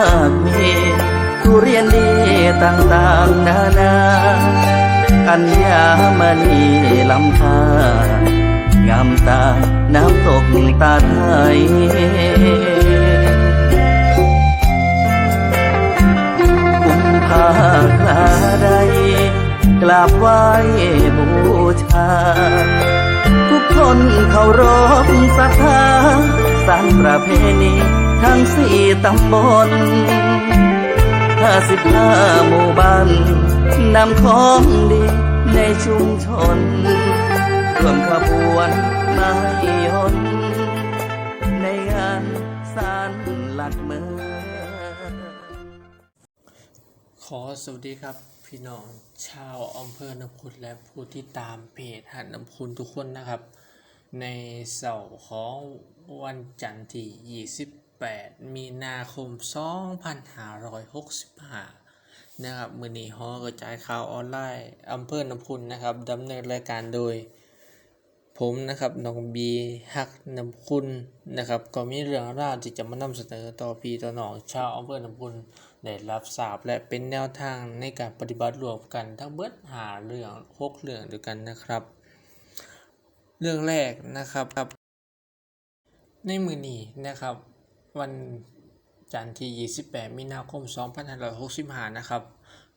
ากมีทุเรียนดีต่างๆนานา อัญญามณีลำธางามตา น้ำตกตาไทยกุมภาคลาใดกราบไหว้บูชา ทุกคนเคารพศรัทธา สารประเพณีทั้งสี่ตำบลห้าสิบห้าหมู่บ้านนำของดีในชุมชนรวมขบวนมาให้ยนในงานสารหลักเมืองขอสวัสดีครับพี่น้องชาวอำเภอน้ำพุนและผู้ที่ตามเพจหัดน้ำพุนทุกคนนะครับ ในเสาร์ของ วันจันทร์ที่ 28 มีนาคม 2565 นะครับมือนีฮอกระจายข่าวออนไลน์อำเภอนำพุนนะครับดำเนินรายการโดย ผมนะครับน้องบีฮักน้ำคุณนะครับก็มีเรื่องราวที่จะมานำเสนอต่อพี่ต่อหนองชาวอำเภอนำคุณได้รับทราบและเป็นแนวทางในการปฏิบัติรวมกันทั้งเบิดหาเรื่องหกเรื่องด้วยกันนะครับ เรื่องแรกนะครับ ในมือนี้นะครับ วันจันทร์ที่ 28 มีนาคม 2565 นะครับ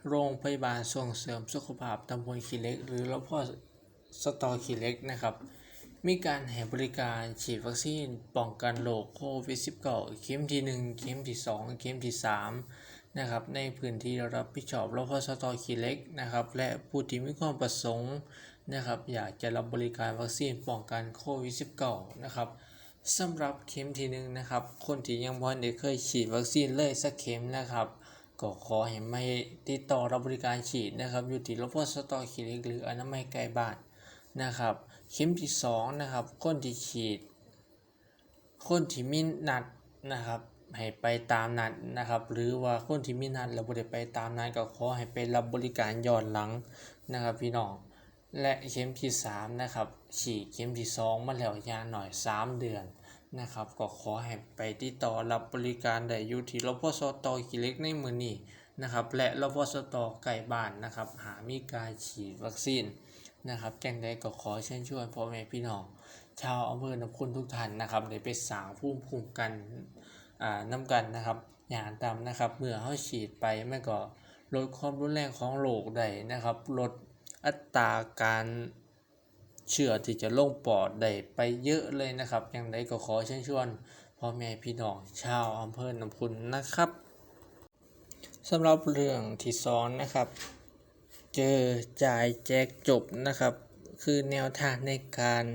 โรงพยาบาลส่งเสริมสุขภาพตำบลขีเล็ก หรือรพสตอขีเล็กนะครับ มีการให้บริการฉีดวัคซีนป้องกันโรคโควิด -19 เข็มที่ 1 เข็มที่ 2 เข็มที่ 3 นะครับ ในพื้นที่รับผิดชอบรพสตอขีเล็กนะครับ และผู้ที่มีความประสงค์นะครับ อยากจะรับบริการวัคซีนป้องกันโควิด -19 นะครับ สำหรับเข็มที่หนึ่งนะครับ คนที่ยังบ่ได้เคยฉีดวัคซีนเลยสักเข็มนะครับ ก็ขอให้ไม่ติดต่อรับบริการฉีดนะครับ อยู่ที่รพสตอคลินิกหรืออนามัยใกล้บ้านนะครับ เข็มที่สองนะครับ คนที่ฉีด คนที่มีนัดนะครับ ให้ไปตามนัดนะครับ หรือว่าคนที่มีนัดแล้วบ่ได้ไปตามนัดก็ขอให้ไปรับบริการย้อนหลังนะครับ พี่น้อง และเข็มที่3นะครับฉีดเข็มที่2มาแล้วยาหน่อย 3 เดือนนะครับ ก็ขอให้ไปติดต่อรับบริการได้อยู่ที่รพสตกิเล็กในมือนี้นะครับ และรพสตไก่บ้านนะครับ หามีการฉีดวัคซีนนะครับแจ้งได้ก็ขอเชิญชวนพ่อแม่พี่น้องชาวอำเภอนำคุณทุกท่านนะครับได้ไปสางภูมิคุ้มกันอ่าน้ำกันนะครับ อย่างตามนะครับ เมื่อเขาฉีดไปมันก็ลดความรุนแรงของโรคได้นะครับลด อัตราการเชื้อที่จะลงปอดได้ไปเยอะเลยนะครับอย่างไรก็ขอเชิญชวนพ่อแม่พี่น้องชาวอำเภอน้ำพุนนะครับสำหรับเรื่องที่สองนะครับ เจอจ่ายแจกจบนะครับ คือแนวทางในการ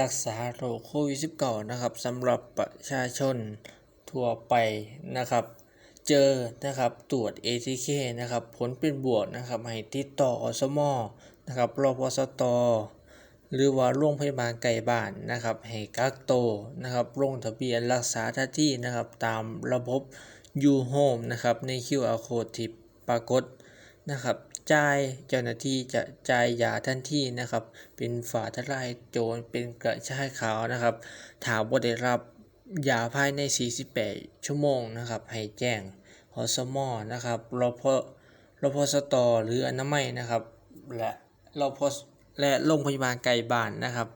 รักษาโรคโควิด -19 นะครับสำหรับประชาชนทั่วไปนะครับ เจอนะครับตรวจ ATK นะครับผลเป็นบวกนะครับให้ติดต่ออสมนะครับรอพสตหรือว่าโรงพยาบาลไกลบ้านนะครับให้กักโตวนะครับลงทะเบียนรักษาท่าที่นะครับตามระบบ U Home นะครับใน QR code ที่ปรากฏนะครับจ่ายเจ้าหน้าที่จะจ่ายยาทันทีนะครับ เป็นฝาทลายโจรเป็นกระชายขาวนะครับถามว่าได้รับ ยาภายใน 48 ชั่วโมงนะครับ ให้แจ้งหสมอนะครับรพรพสตหรืออนามัยนะครับ และรพและโรงพยาบาลไกลบ้านนะครับ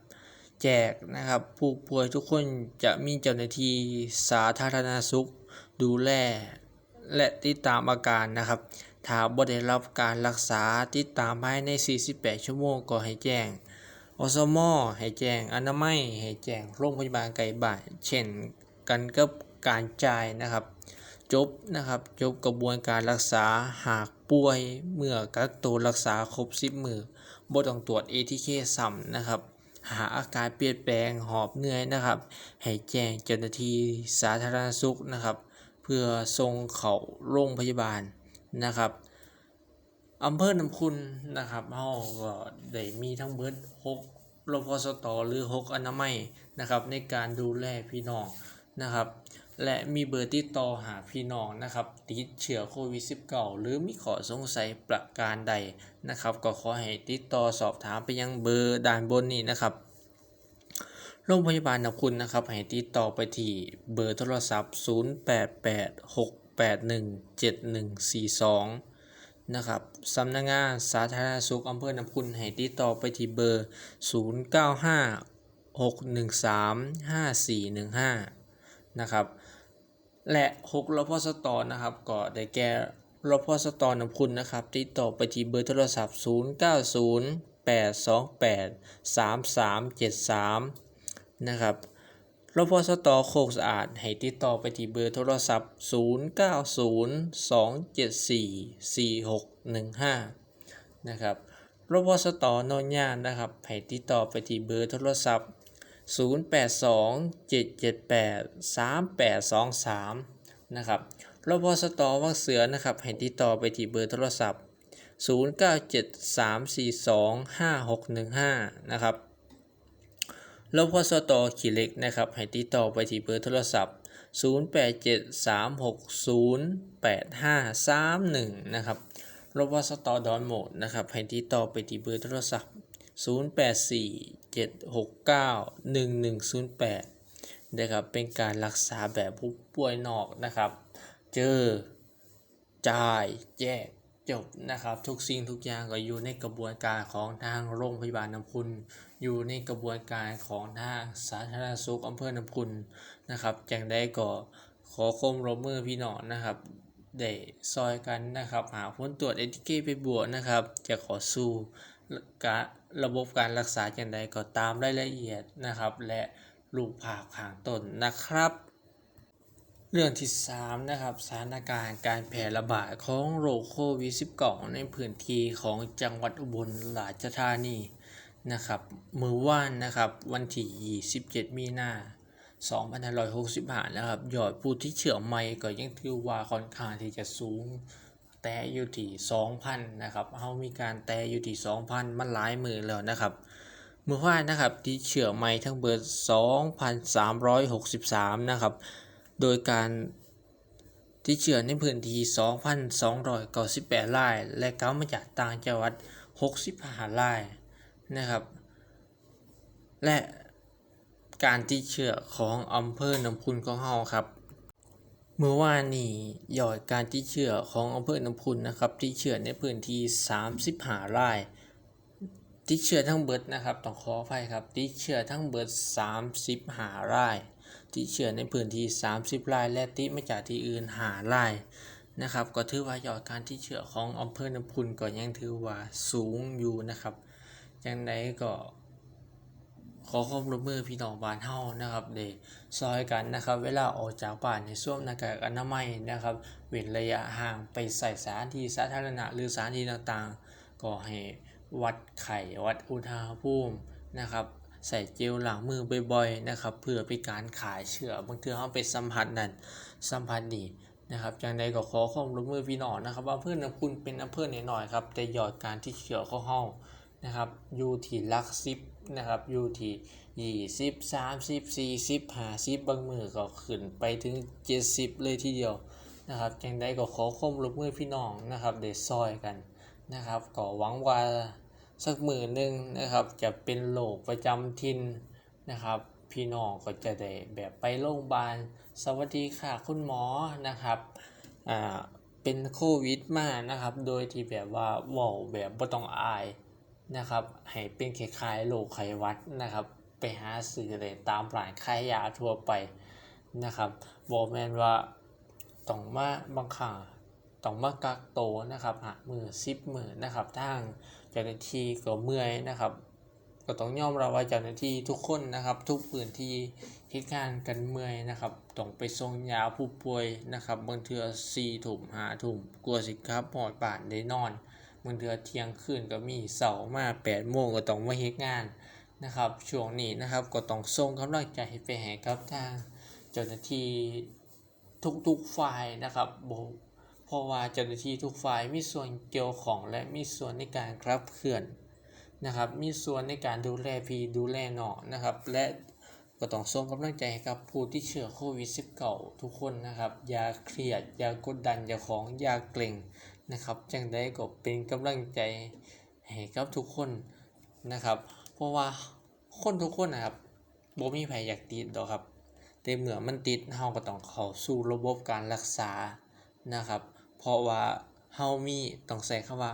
แจกนะครับผู้ป่วยทุกคนจะมีเจ้าหน้าที่สาธารณสุข ดูแลและติดตามอาการนะครับถ้าบ่ได้รับการรักษาติดตามภายใน 48 ชั่วโมงก็ให้แจ้ง อสมอให้แจ้งอนามัยให้แจ้งโรงพยาบาลไกลบ้านเช่นกันกับการจ่ายนะครับ จบนะครับจบกระบวนการรักษาหากป่วยเมื่อกักตัวรักษาครบ10มือบ่ต้องตรวจ ATK ซ้ำนะครับหาอาการเปลี่ยนแปลงหอบเหนื่อยนะครับ ให้แจ้งเจ้าหน้าที่สาธารณสุขนะครับ เพื่อส่งเขาโรงพยาบาลนะครับ อำเภอน้ำคุณนะครับเฮาก็ได้มีทั้งเบิด6รพสตหรือ6อนามัยนะครับในการดูแลพี่น้องนะครับ และมีเบอร์ติดต่อหาพี่น้องนะครับ ติดเชื้อโควิด -19 หรือมีข้อสงสัยประการใดนะครับ ก็ขอให้ติดต่อสอบถามไปยังเบอร์ด้านบนนี้นะครับโรงพยาบาลนคุณนะครับ ให้ติดต่อไปที่เบอร์โทรศัพท์ 0886817142 นะครับสำนักงานสาธารณสุขอำเภอน้ำคุณให้ติดต่อไปที่เบอร์ 0956135415 นะครับ และ6รพสตนะครับก็ได้แก่รพสตน้ำคุณนะครับ ติดต่อไปที่เบอร์โทรศัพท์ 0908283373 นะครับ รพสตโคกสะอาด ให้ติดต่อไปที่เบอร์โทรศัพท์ 0902744615 นะครับรพสตโนนย่านนะครับ ให้ติดต่อไปที่เบอร์โทรศัพท์ 0827783823 นะครับรพสตวังเสือนะครับ ให้ติดต่อไปที่เบอร์โทรศัพท์ 0973425615 นะครับ รพสตขีเล็กนะครับ ให้ติดต่อไปที่เบอร์โทรศัพท์ 0873608531 นะครับรพสตดอนโหมดนะครับ ให้ติดต่อไปที่เบอร์โทรศัพท์ 0847691108 นะครับ เป็นการรักษาแบบผู้ป่วยนอกนะครับ เจอ จ่าย แยก จบนะครับ ทุกสิ่งทุกอย่างก็อยู่ในกระบวนการของทางโรงพยาบาลน้ำพุนอยู่ในกระบวนการของทางสาธารณสุขอำเภอน้ำพุนนะครับจังได้ก็ขอคมรบมือพี่น้องนะครับได้ซอยกันนะครับ หาผลตรวจเอทีเคไปบวกนะครับ จะขอสู้การระบบการรักษาจังใดก็ตามรายละเอียดนะครับ และรูปภาพข้างต้นนะครับ เรื่องที่ 3 นะครับสถานการณ์การแพร่ระบาดของโรคโควิด -19 ในพื้นที่ของจังหวัดอุบลราชธานีนะครับมือว่านนะครับวันที่ 27 มีนา2565นะครับยอดผู้ที่เชื้อใหม่ก็ยังถือว่าค่อนข้างที่จะสูง แต่อยู่ที่ 2,000 นะครับเฮามีการแต่อยู่ที่ 2,000 มันหลายมือแล้วนะครับมือว่านนะครับที่เชื้อใหม่ทั้งเบอร์2,363 นะครับ โดยการที่เชื้อในพื้นที่2,298ราย และกลับมาจากต่างจังหวัด 65รายนะครับ และการที่เชื้อของอำเภอน้ำพุนของเฮาครับ เมื่อวานนี้ยอดการที่เชื้อของอำเภอน้ำพุนนะครับที่เชื้อในพื้นที่35รายติดเชื้อทั้งเบิดนะครับต้องขออภัยครับติดเชื้อทั้งเบิด35ราย ติดเชื้อในพื้นที่ 30ราย และติดมาจากที่อื่น5รายนะครับ ก็ถือว่ายอดการติดเชื้อของอำเภอน้ำพุนก็ยังถือว่าสูงอยู่นะครับจังไดก็ขอความร่วมมือพี่น้องบ้านเฮานะครับเดซอยกันนะครับ เวลาออกจากบ้านในส้วมหน้ากากอนามัยนะครับ เว้นระยะห่างไปใส่สานที่สาธารณะหรือสานที่ต่างๆ ก็ให้วัดไข้วัดอุณหภูมินะครับ ใส่เจลล้างมือบ่อยๆนะครับ เพื่อเป็นการขายเชื้อบางเทื่อเฮาไปสัมผัสนั่นสัมผัสนี่นะครับจังใดก็ขอความร่วมมือพี่น้องนะครับ ว่าอำเภอน้ำพุนเป็นอำเภอหน้อยๆครับแต่ยอดการที่เชื้อข้องเฮานะครับอยู่ที่ลักสิบนะครับอยู่ที่ยี่สิบสามสิบสี่สิบห้าสิบบางมือก็ขึ้นไปถึงเจ็ดสิบเลยทีเดียวนะครับจังใดก็ขอความร่วมมือพี่น้องนะครับเดซอยกันนะครับก็หวังว่า สักหมือหนึ่งนะครับ จะเป็นโรคประจำถิ่นนะครับ พี่น้องก็จะได้แบบไปโรงพยาบาล สวัสดีค่ะคุณหมอนะครับอ่าเป็นโควิดมานะครับ โดยที่แบบว่าว้าแบบบ่ต้องอายนะครับ ให้เป็นคล้ายๆโรคไข้หวัดนะครับ ไปหาซื้อเลยตามร้านขายยาทั่วไปนะครับบอกแมนว่าต้องมาบางครั้งต้องมากักโตนะครับหามือซิบมือนะครับทาง เจ้าหน้าที่ก็เมื่อยนะครับ ก็ต้องยอมรับว่าเจ้าหน้าที่ทุกคนนะครับ ทุกพื้นที่เหตุการณ์กันเมื่อยนะครับต้องไปส่งยาผู้ป่วยนะครับบางเทือสี่ถุ่มหาถุ่มกลัวสิครับหอดป่านได้นอนบางเทือเที่ยงคืนก็มีเสามาแปดโมงก็ต้องมาเฮ็ดงานนะครับช่วงนี้นะครับก็ต้องส่งกำลังใจให้ไปให้กับทางเจ้าหน้าที่ทุกๆฝ่ายนะครับบ เพราะว่าเจ้าหน้าที่ทุกฝ่ายมีส่วนเกี่ยวของ และมีส่วนในการขับเคลื่อนนะครับ มีส่วนในการดูแลพี่ดูแลน้องนะครับ และก็ต้องส่งกำลังใจให้กับผู้ที่เชื้อโควิด -19 ทุกคนนะครับ อย่าเครียด อย่ากดดัน อย่าของ อย่าเกรงนะครับ จังได้ก็เป็นกำลังใจให้กับทุกคนนะครับ เพราะว่าคนทุกคนนะครับบ่มีไผอยากติดดอกครับ แต่เมื่อมันติดเฮาก็ต้องเข้าสู่ระบบการรักษานะครับ เพราะว่าเฮามีต้องใช้คำว่า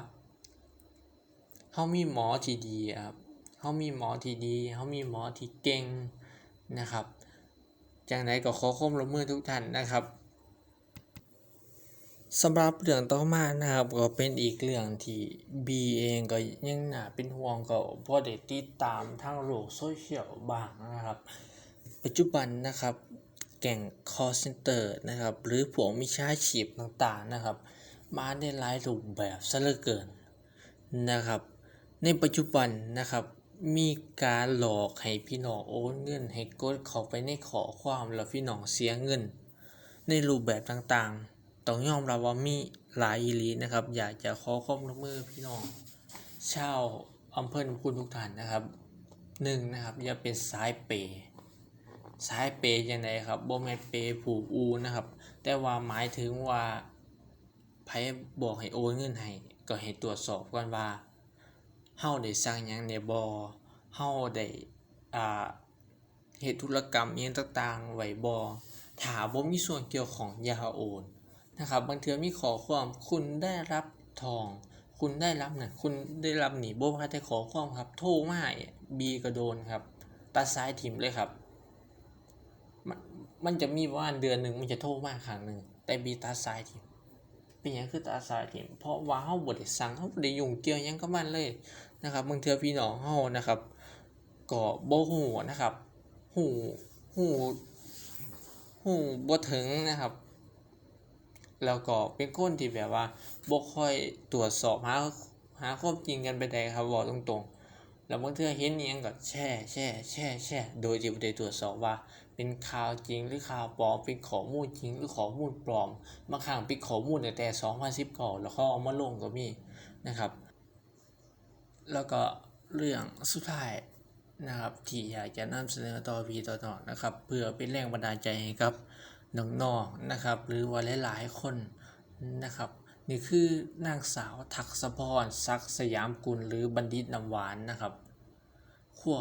เฮามีหมอที่ดีอะครับเฮามีหมอที่ดีเฮามีหมอที่เก่งนะครับจังไดก็ขอความร่วมมือทุกท่านนะครับสำหรับเรื่องต่อมานะครับก็เป็นอีกเรื่องที่บีเองก็ยังหนาเป็นห่วงก็เพราะได้ติดตามทางโลกโซเชียลบ้างนะครับ ปัจจุบันนะครับ แก่ง call center นะครับ หรือพวมิจฉาชีพต่างๆนะครับ มาในหลายรูปแบบซะเหลือเกินนะครับ ในปัจจุบันนะครับมีการหลอกให้พี่น้องโอนเงิน ให้กดเข้าไปในขอความแล้วพี่น้องเสียเงิน ในรูปแบบต่างๆ ต้องยอมรับว่ามีหลายอีลีนะครับ อยากจะขอความร่วมมือพี่น้องชาวอำเภอคุณทุกท่านนะครับหนึ่งนะครับอย่าเป็นสายเปย์ สายเปย์ยังไงครับบ่แม่นเปย์ผูกอูนะครับ แต่ว่าหมายถึงว่าไผบอกให้โอนเงินให้ก็ให้ตรวจสอบก่อนว่าเฮาได้สั่งหยังในบ่เฮาได้อ่าเฮ็ดธุรกรรมอิหยังต่างๆไว้บ่ถ้าบ่มีส่วนเกี่ยวของอย่าโอนนะครับบางเทื่อมีขอความคุณได้รับทอง คุณได้รับนั่นคุณได้รับหนีบ่ว่าแต่ขอความครับ โทรมาให้บีก็โดนครับ ตัดสายถิ่มเลยครับ มันจะมีประมาเดือนหนึ่งมันจะโทรมาครั้งหนึ่งแต่บีตัดสายทิมเป็นหยังคือตัดสายทิมเพราะว่าเฮาบดสั่งเฮาบดยุ่งเกี่ยวยังกับมันเลยนะครับบางเทือพี่น้องเฮานะครับก็บ่ฮู้นะครับฮู้ฮู้ฮู้บ่ถึงนะครับ แล้วก็เป็นคนที่แบบว่าบ่ค่อยตรวจสอบหาหาความจริงกันไปได้ครับบอกตรงๆแล้วบางเทื่อเห็นอิหยังก็แช่แช่แช่แช่โดยที่บ่ได้ตรวจสอบว่า เป็นข่าวจริงหรือข่าวปลอมเป็นข้อมูลจริงหรือข้อมูลปลอมบางครั้งเป็นข้อมูลแต่2019แล้วเขาเอามาลงก็มีนะครับ แล้วก็เรื่องสุดท้ายนะครับที่อยากจะนำเสนอต่อพีต่อต่อนะครับ เพื่อเป็นแรงบันดาลใจให้กับน้องๆนะครับ หรือว่าหลายๆคนนะครับ นี่คือนางสาวทักษพรศักสยามกุลหรือบัณฑิตนำหวานนะครับขั้ว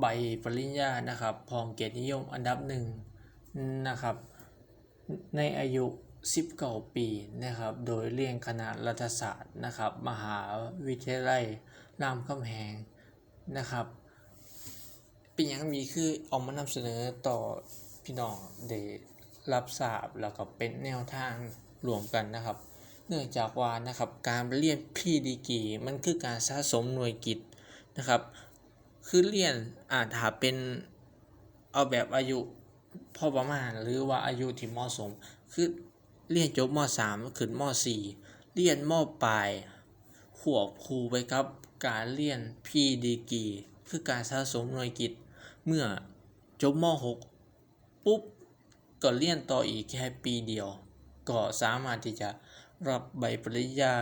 ใบปริญญานะครับพองเกียรตินิยมอันดับหนึ่งนะครับ ในอายุ 19 ปีนะครับ โดยเรียนคณะรัฐศาสตร์นะครับ มหาวิทยาลัยรามคำแหงนะครับ เป็นอย่างมีคือเอามานำเสนอต่อพี่น้องได้รับทราบแล้วก็เป็นแนวทางรวมกันนะครับ เนื่องจากว่านะครับการเรียนพี่ดีกีมันคือการสะสมหน่วยกิตนะครับ คือเรียนอาจถ้าเป็นเอาแบบอายุพอประมาณหรือว่าอายุที่เหมาะสม คือเรียนจบม .3 ขึ้นม .4 เรียนมปลายขวบครูไปกับการเรียนพีดีกีคือการสะสมหน่วยกิตเมื่อจบม .6 ปุ๊บก็เรียนต่ออีกแค่ปีเดียว ก็สามารถที่จะรับใบปริญญา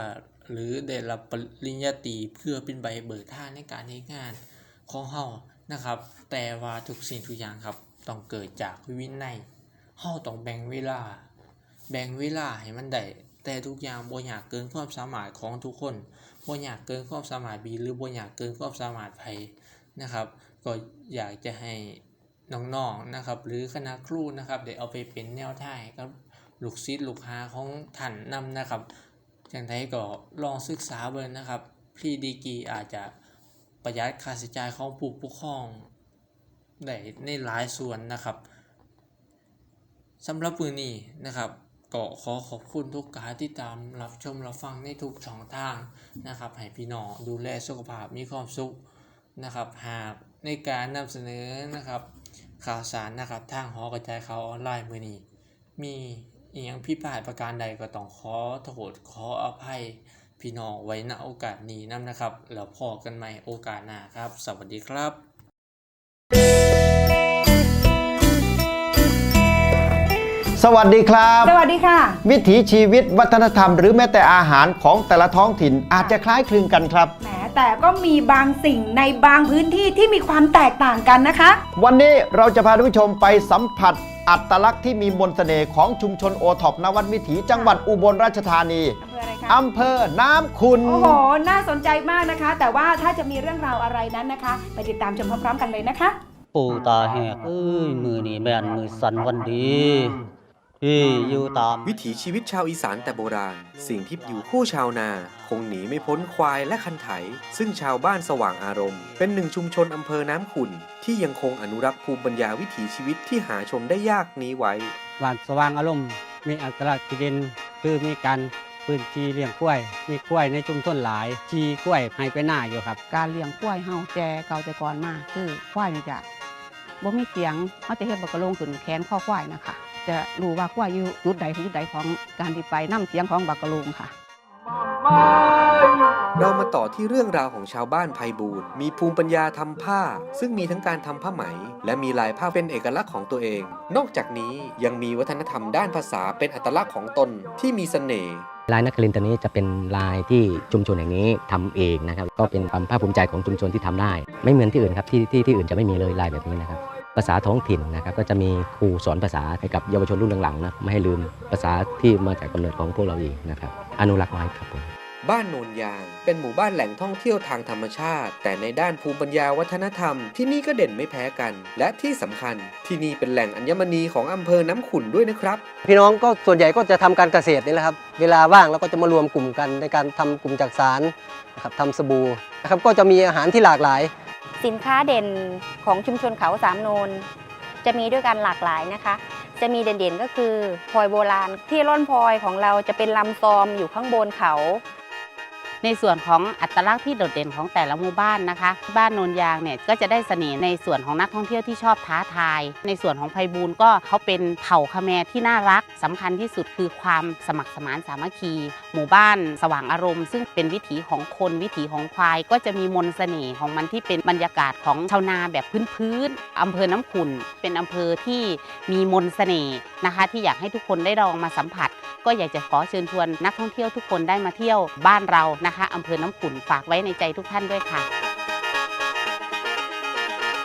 หรือได้รับปริญญาตรีเพื่อเป็นใบเบิกทางในการทำงาน ของเฮานะครับ แต่ว่าทุกสิ่งทุกอย่างครับต้องเกิดจากวินัยเฮาต้องแบ่งเวลา แบ่งเวลาให้มันได้แต่ทุกอย่างบ่อยากเกินความสามารถของทุกคนบ่อยากเกินความสามารถบีหรือบ่อยากเกินความสามารถไผนะครับ ก็อยากจะให้น้องๆนะครับ หรือคณะครูนะครับ ได้เอาไปเป็นแนวทางให้กับลูกศิษย์ลูกหาของท่านนำนะครับจังไดก็ลองศึกษาเบิ่งนะครับพรีดีกีอาจจะ ประหยัดค่าใช้จ่ายของผู้ปกครองได้ในหลายส่วนนะครับสำหรับมือนี้นะครับก็ขอขอบคุณทุกการที่ตามรับชมรับฟังในทุกช่องทางนะครับให้พี่น้องดูแลสุขภาพมีความสุขนะครับ หากในการนำเสนอนะครับข่าวสารนะครับทางหอกระจายข่าวออนไลน์มือนี้ มีอย่างผิพาดประการใดก็ต้องขอโทษขออภัย พี่น้องไว้ณโอกาสนี้นํนะครับ แล้วพอกันใหม่โอกาสหน้าครับ สวัสดีครับสวัสดีครับ สวัสดีค่ะ วิถีชีวิตวัฒนธรรม หรือแม้แต่อาหารของแต่ละท้องถิ่นอาจจะคล้ายคลึงกันครับแหมแต่ก็มีบางสิ่งในบางพื้นที่ที่มีความแตกต่างกันนะคะ วันนี้เราจะพาท่านผู้ชมไปสัมผัส อัตลักษณ์ที่มีมนต์เสน่ห์ของชุมชนโอท็อปนวัดวิถีจังหวัดอุบลราชธานี อำเภออะไรคะอำเภอน้ำขุนโอ้โห น่าสนใจมากนะคะ แต่ว่าถ้าจะมีเรื่องราวอะไรนั้นนะคะ ไปติดตามชมพร้อมๆกันเลยนะคะ ปูตาแหกเอ้ย มือนี่แม่นมือสันวันดีที่อยู่ตาม วิถีชีวิตชาวอีสานแต่โบราณ สิ่งที่อยู่คู่ชาวนา คงหนีไม่พ้นควายและคันไถ ซึ่งชาวบ้านสว่างอารมณ์ เป็นหนึ่งชุมชนอำเภอน้ำขุ่น ที่ยังคงอนุรักษ์ภูมิปัญญาวิถีชีวิตที่หาชมได้ยากนี้ไว้บ้านสว่างอารมณ์ มีอัตลักษณ์ที่เด่นคือมีการ พื้นที่เลี้ยงกล้วย มีกล้วยในชุมชนหลายทีกล้วยให้ไปหน้าอยู่ครับ การเลี้ยงกล้วยเฮาแต่เก่าแต่ก่อนมาคือควายนี่จะบ่มีเสียงเฮาจะเฮ็ดบักกะโลงขึ้นแขนข้อควายนะคะ จะรู้ว่าควายอยู่จุดใดจุดใดของการที่ไปนํเสียงของบักกะโลงค่ะ เรามาต่อที่เรื่องราวของชาวบ้านไพบูรณ์มีภูมิปัญญาทำผ้า ซึ่งมีทั้งการทำผ้าไหม และมีลายผ้าเป็นเอกลักษณ์ของตัวเอง นอกจากนี้ยังมีวัฒนธรรมด้านภาษาเป็นอัตลักษณ์ของตนที่มีเสน่ห์ลายนักครินตัวนี้จะเป็นลายที่ชุมชนแห่งนี้ทำเองนะครับก็เป็นความภาคภูมิใจของชุมชนที่ทำได้ ไม่เหมือนที่อื่นครับที่ที่ที่อื่นจะไม่มีเลยลายแบบนี้นะครับภาษาท้องถิ่นนะครับก็จะมีครูสอนภาษาให้กับเยาวชนรุ่นหลังๆนะไม่ให้ลืมภาษาที่มาจากกำเนิดของพวกเราเองนะครับอนุรักษ์ไว้ครับผม บ้านโนนยาง เป็นหมู่บ้านแหล่งท่องเที่ยวทางธรรมชาติ แต่ในด้านภูมิปัญญาวัฒนธรรมที่นี่ก็เด่นไม่แพ้กัน และที่สำคัญ ที่นี่เป็นแหล่งอัญมณีของอำเภอน้ำขุ่นด้วยนะครับ พี่น้องก็ส่วนใหญ่ก็จะทำการเกษตรนี่แหละครับ เวลาว่างเราก็จะมารวมกลุ่มกันในการทำกลุ่มจักสารนะครับทำสบู่นะครับก็จะมีอาหารที่หลากหลาย สินค้าเด่นของชุมชนเขาสามโนนจะมีด้วยกันหลากหลายนะคะจะมีเด่นๆก็คือพลอยโบราณ ที่ร่อนพลอยของเราจะเป็นลำซอมอยู่ข้างบนเขา ในส่วนของอัตลักษณ์ที่โดดเด่นของแต่ละหมู่บ้านนะคะ บ้านโนนยางเนี่ยก็จะได้เสน่ห์ในส่วนของนักท่องเที่ยวที่ชอบท้าทาย ในส่วนของไพบูลก็เขาเป็นเผ่าคแมรที่น่ารักสำคัญที่สุดคือความสมัครสมานสามัคคี หมู่บ้านสว่างอารมณ์ ซึ่งเป็นวิถีของคนวิถีของควาย ก็จะมีมนต์เสน่ห์ของมันที่เป็นบรรยากาศของชาวนาแบบพื้นๆอำเภอน้ำขุ่นเป็นอำเภอที่มีมนต์เสน่ห์นะคะ ที่อยากให้ทุกคนได้ลองมาสัมผัส ก็อยากจะขอเชิญชวนนักท่องเที่ยวทุกคนได้มาเที่ยวบ้านเรานะคะอำเภอน้ำขุ่นฝากไว้ในใจทุกท่านด้วยค่ะ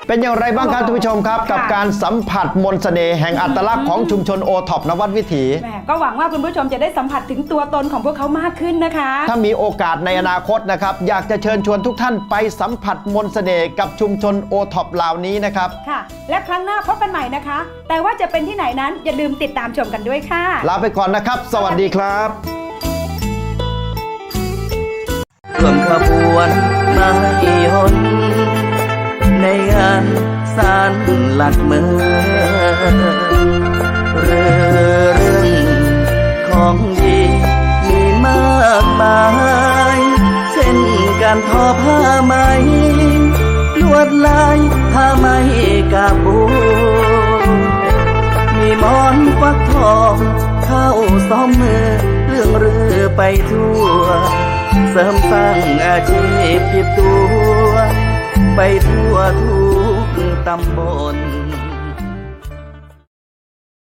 เป็นอย่างไรบ้างครับท่านผู้ชมครับ กับการสัมผัสมนต์เสน่ห์แห่งอัตลักษณ์ของชุมชนโอท็อปนวัดวิถี แหมก็หวังว่าคุณผู้ชมจะได้สัมผัสถึงตัวตนของพวกเขามากขึ้นนะคะ ถ้ามีโอกาสในอนาคตนะครับ อยากจะเชิญชวนทุกท่านไปสัมผัสมนต์เสน่ห์กับชุมชนโอท็อปเหล่านี้นะครับ ค่ะ และครั้งหน้าพบกันใหม่นะคะ แต่ว่าจะเป็นที่ไหนนั้นอย่าลืมติดตามชมกันด้วยค่ะ ลาไปก่อนนะครับ สวัสดีครับ ร่วมขบวนมาหนในงานสารหลักเมืองเรื่องของดีมีมากมาย เช่นการทอผ้าไหม ลวดลายผ้าไหมกาบู มีมอนฟักทองเข้าซ้อมมือเรื่องเรือไปทั่ว เสริมสร้างอาชีพติดตัว ไปทั่วทุกตำบล